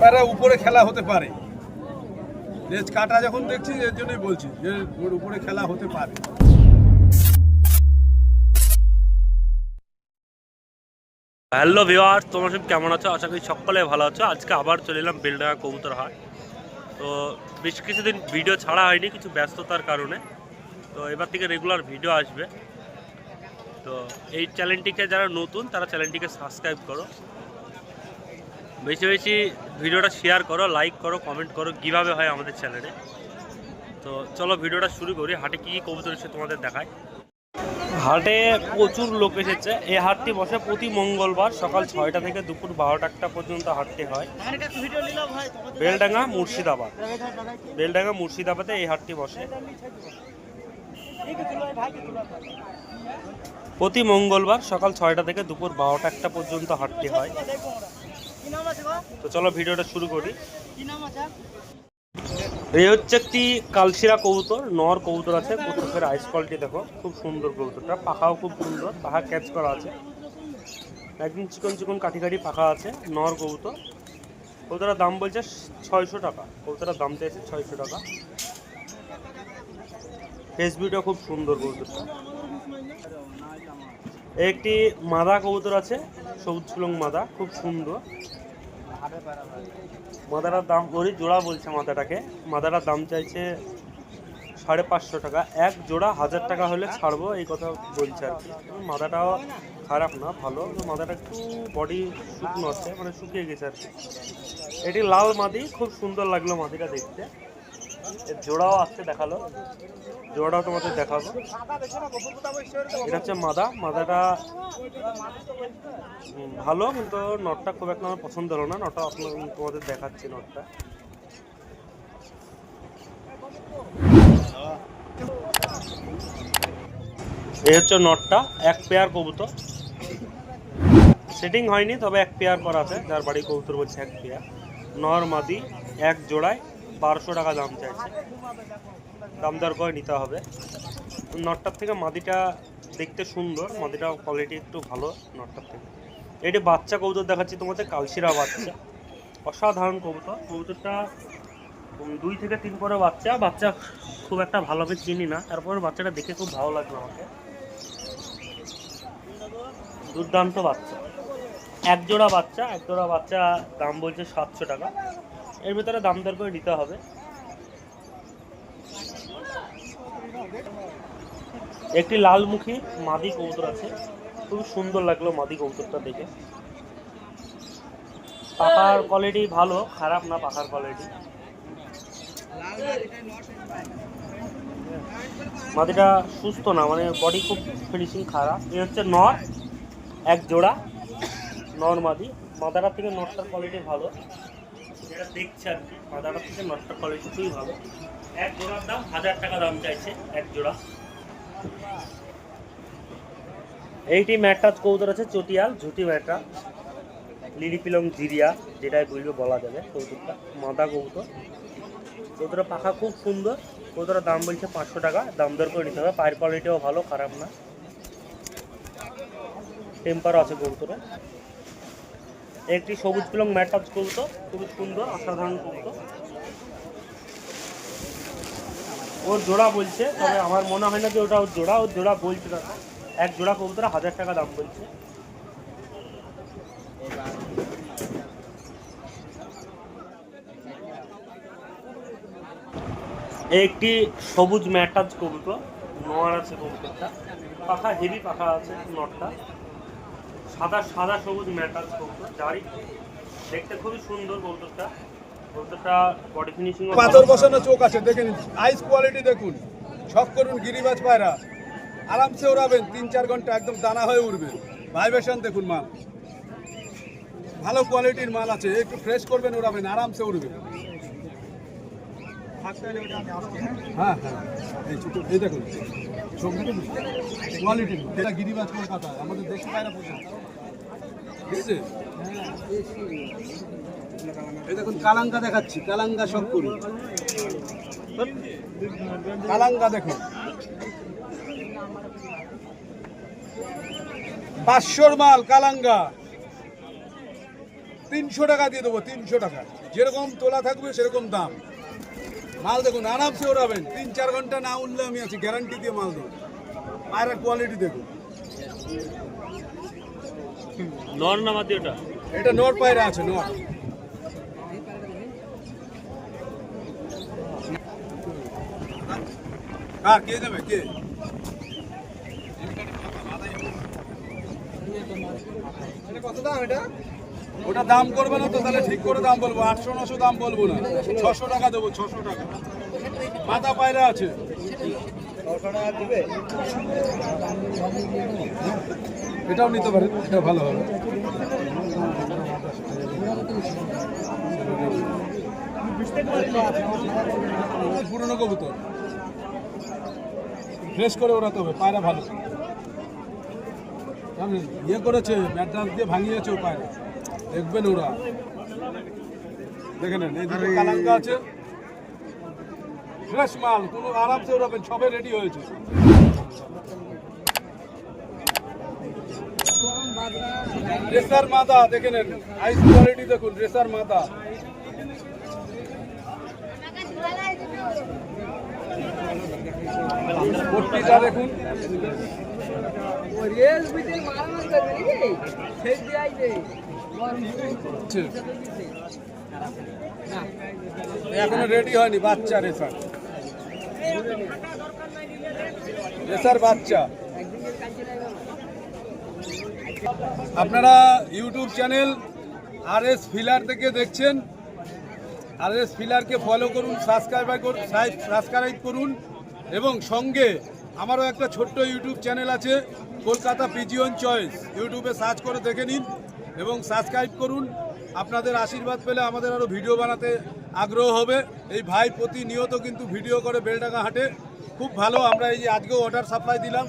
প্যারা উপরে খেলা হতে পারে। লেজ কাটা যখন দেখছি, এর জন্যই বলছি যে ওর উপরে খেলা হতে পারে। হ্যালো ভিওয়ার তোমরা সব কেমন আছো? আশা করি সকলে ভালো আছো। আজকে আবার চলে এলাম বেলডাঙ্গা কবুতর হাট। তো বেশ কিছুদিন ভিডিও ছাড়া হয়নি, কিছু ব্যস্ততার কারণে। তো এবার থেকে রেগুলার ভিডিও আসবে। তো এই চ্যানেলটিকে যারা নতুন, তারা চ্যানেলটিকে সাবস্ক্রাইব করো। বেশি বেশি ভিডিওটা শেয়ার করো লাইক করো কমেন্ট করো, কীভাবে হয় আমাদের চ্যানেলে। তো চলো ভিডিওটা শুরু করি, হাটে কী কী কবুতর এসে তোমাদের দেখায় হাটে প্রচুর লোক এসেছে। এই হাটটি বসে প্রতি মঙ্গলবার সকাল ছয়টা থেকে দুপুর বারোটা পর্যন্ত হাটটি হয়। বেলডাঙ্গা মুর্শিদাবাদ। বেলডাঙ্গা মুর্শিদাবাদে এই হাটটি বসে। প্রতি মঙ্গলবার সকাল ছয়টা থেকে দুপুর বারোটা একটা পর্যন্ত হাটটি হয়। তো চলো ভিডিওটা শুরু করি। এই হচ্ছে একটি কালশিরা কবুতর নর কবুতর আছে কবুতরের আইস কোয়ালিটি দেখো খুব সুন্দর কবুতরটা পাখাও খুব সুন্দর পাখা ক্যাচ করা আছে। একদম চিকন চিকন কাঠি কাঠি পাখা আছে নর কবুতর। কবুতরের দাম বলছে ছয়শো টাকা কবুতরের দাম চাইছে ছয়শো টাকা। ফেস ভিউটা খুব সুন্দর কবুতরটা। একটি মাদা কবুতর আছে, সবুজ সুলং মাদা, খুব সুন্দর। মাদাটার দাম, ওরই জোড়া বলছে মাদাটাকে। মাদাটার দাম চাইছে সাড়ে পাঁচশো টাকা। এক জোড়া হাজার টাকা হলে ছাড়বো, এই কথা বলছে আর কি। মাদাটাও খারাপ না, ভালো। মাদাটা একটু বডি শুকনো আছে মানে শুকিয়ে গেছে আর কি। এটি লাল মাদি, খুব সুন্দর লাগল মাদিটা দেখতে। জোড়াও আসছে দেখাল। জোড়াটাও তোমাদের দেখাবো। এটা হচ্ছে মাদা। মাদাটা ভালো, কিন্তু নটটা খুব একটা আমার পছন্দ হলো না। নটটা আপনার তোমাদের দেখাচ্ছি নটটা এই হচ্ছে নটটা এক পেয়ার কবুতর। সেটিং হয়নি, তবে এক পেয়ার করা আছে। যার বাড়ি কবুতর বলছে এক পেয়ার নর মাদি, এক জোড়ায় বারোশো টাকা দাম চাইছে। দাম দর করে নিতে হবে। নটটার থেকে মাদিটা দেখতে সুন্দর, মাদিটা কোয়ালিটি একটু ভালো নটটার থেকে। এটি বাচ্চা কবুতর দেখাচ্ছি তোমাদের, কালশিরা বাচ্চা। অসাধারণ কবুতর। কবুতরটা দুই থেকে তিন পরে বাচ্চা। বাচ্চা খুব একটা ভালোভাবে চিনি না। তারপরে বাচ্চাটা দেখে খুব ভালো লাগল আমাকে। দুর্দান্ত বাচ্চা। এক জোড়া বাচ্চা, এক জোড়া বাচ্চা দাম বলছে সাতশো টাকা। এর ভিতরে দাম দর করে নিতে হবে। একটি লালমুখী মাদি কবুতর আছে। খুব সুন্দর লাগল মাদি কবুতরটা দেখে। পাখার কোয়ালিটি ভালো, খারাপ না পাখার কোয়ালিটি মাদিটা সুস্থ না মানে বডি খুব ফিনিশিং খারাপ। এ হচ্ছে নর, এক জোড়া নর মাদি। মাদাটার থেকে নটটার কোয়ালিটি ভালো। যেটা দেখছে আর কি, মাদাটার থেকে নটটার কোয়ালিটি খুবই ভালো। এক জোড়ার দাম হাজার টাকা দাম চাইছে, এক জোড়া। এইটি ম্যাটটাচ কৌতর আছে, চটিয়াল, ঝুটি ম্যাটটা লিলি পিলং জিরিয়া, যেটাই বলবে বলা যাবে কৌতুকটা মাদা কৌতর কৌতরের পাখা খুব সুন্দর কৌতরের দাম বলছে পাঁচশো টাকা, দাম দর করে নিতে হবে, পায়ের কোয়ালিটিও ভালো, খারাপ না। টেম্পারও আছে কৌতরে একটি সবুজ পিলং ম্যাটটাচ কৌতো খুবই সুন্দর, অসাধারণ কৌতো ওর জোড়া বলছে তবে আমার মনে হয় না যে ওটা ওর জোড়া ওর জোড়া বলছে না। এক জোড়া কবুতর হাজার টাকা দাম বলছে। একটি সবুজ ম্যাটাজ কবুতর নোয়ার আছে কবুতরটা। পাখা হেভি পাখা আছে নটটা। সাদা সাদা সবুজ ম্যাটাজ কবুতর জারি। দেখতে খুবই সুন্দর কবুতরটা। পাথর বসানো চোখ আছে দেখে নিন। আইস কোয়ালিটি দেখুন। শখ করুন গিরিবাজ পায়রা। আরামসে ওড়াবেন তিন চার ঘণ্টা একদম দানা হয়ে উঠবে ভাইব্রেশন দেখুন মাল। ভালো কোয়ালিটির মাল আছে একটু ফ্রেশ করবেন ওড়াবেন আরামসে উড়বে। হ্যাঁ হ্যাঁ। এই ছোটো এই দেখুন। কোয়ালিটির এটা গিরিবাজ কলকাতা আমাদের দেশি পায়রা পর্যন্ত ঠিক আছে? এই দেখুন কালাঙ্গা দেখাচ্ছি কালাঙ্গা সব করুন কালাঙ্গা দেখুন। পাঁচশোর মাল কালাঙ্গা। তিনশো টাকা দিয়ে দেবো তিনশো টাকা। যেরকম তোলা থাকবে সেরকম দাম। মাল দেখুন আরামসে ওড়াবেন। তিন চার ঘণ্টা না উঠলে আমি আছি গ্যারান্টি দিয়ে মাল দেবো। পায়রা কোয়ালিটি দেখুন। নর না মাদি ওটা? এটা নর পায়রা আছে নর। কার কে দেবে কে ওটা দাম করবে না তো তাহলে ঠিক করে দাম বলব। আটশো নশো দাম বলব না। ছশো টাকা দেবো ছশো টাকা। মাথা পায়রা আছে। এটাও নিতে পারেন এটা ভালো হবে। পুরনো কবুতর। ফ্রেশ করে ওড়াতে হবে পায়রা ভালো। ইয়ে করেছে ম্যাড্রাস দিয়ে ভাঙিয়েছে ও পায়রা। দেখবেন ওরা। দেখে নেন এই দুটো কালাঙ্কা আছে। ফ্রেশ মাল কোনো আরামসে ওড়াবেন সবে রেডি হয়েছে। রেসার মাদা দেখে নেন আইস কোয়ালিটি দেখুন রেসার মাদা। এখনও রেডি হয়নি, বাচ্চা রেসার। রেসার বাচ্চা। আপনারা YouTube channel R S filler থেকে দেখছেন। আর এস ফিলারকে ফলো করুন সাবস্ক্রাইব করুন সাবস্ক্রাইব করুন। এবং সঙ্গে আমারও একটা ছোট্ট ইউটিউব চ্যানেল আছে, কলকাতা পিজিওন চয়েস। ইউটিউবে সার্চ করে দেখে নিন এবং সাবস্ক্রাইব করুন। আপনাদের আশীর্বাদ পেলে আমাদের আরও ভিডিও বানাতে আগ্রহ হবে। এই ভাই প্রতিনিয়ত কিন্তু ভিডিও করে বেলডাঙ্গা হাটে। খুব ভালো, আমরা এই যে আজকেও অর্ডার সাপ্লাই দিলাম।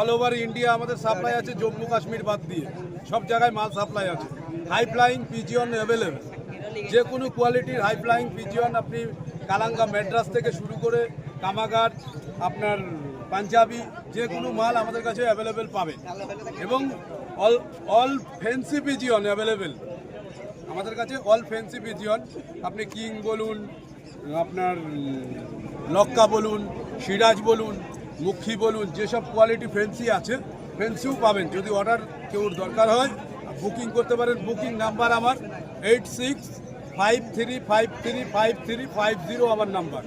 অল ওভার ইন্ডিয়া আমাদের সাপ্লাই আছে, জম্মু কাশ্মীর বাদ দিয়ে। সব জায়গায় মাল সাপ্লাই আছে। হাই ফ্লাইং অ্যাভেলেবেল যে কোনো কোয়ালিটির হাই ফ্লাইং আপনি কালাঙ্গা ম্যাড্রাস থেকে শুরু করে কামাগার, আপনার পাঞ্জাবি, যে কোনো মাল আমাদের কাছে অ্যাভেলেবেল পাবেন। এবং all all fancy pigeon available আমাদের কাছে অল ফ্যান্সি পিজিয়ন আপনি কিং বলুন, আপনার লক্কা বলুন, সিরাজ বলুন, মুখী বলুন, যেসব কোয়ালিটি ফ্যান্সি আছে ফ্যান্সিও পাবেন। যদি অর্ডার কেউ দরকার হয় বুকিং করতে পারেন। বুকিং নাম্বার আমার eight six five three five three five three five zero আমার number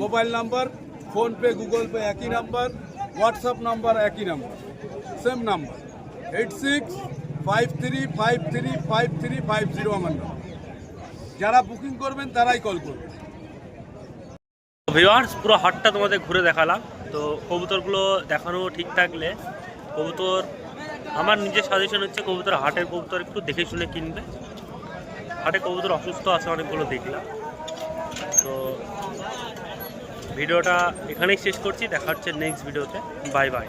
mobile number PhonePe Google Pay একই নাম্বার, হোয়াটসঅ্যাপ নাম্বার একই number, same number. Eight six five three five three five three five zero আমার number যারা booking করবেন তারাই call করবেন। Viewers পুরো হাটটা তোমাদের ঘুরে দেখালাম। তো কবুতরগুলো দেখানো ঠিক থাকলে কবুতর, আমার নিজের সাজেশন হচ্ছে কবুতর হাটের কবুতর একটু দেখে শুনে কিনবে। হাটে কবুতর অসুস্থ আছে, অনেকগুলো দেখলাম। তো ভিডিওটা এখানেই শেষ করছি। দেখা হচ্ছে নেক্সট ভিডিওতে বাই বাই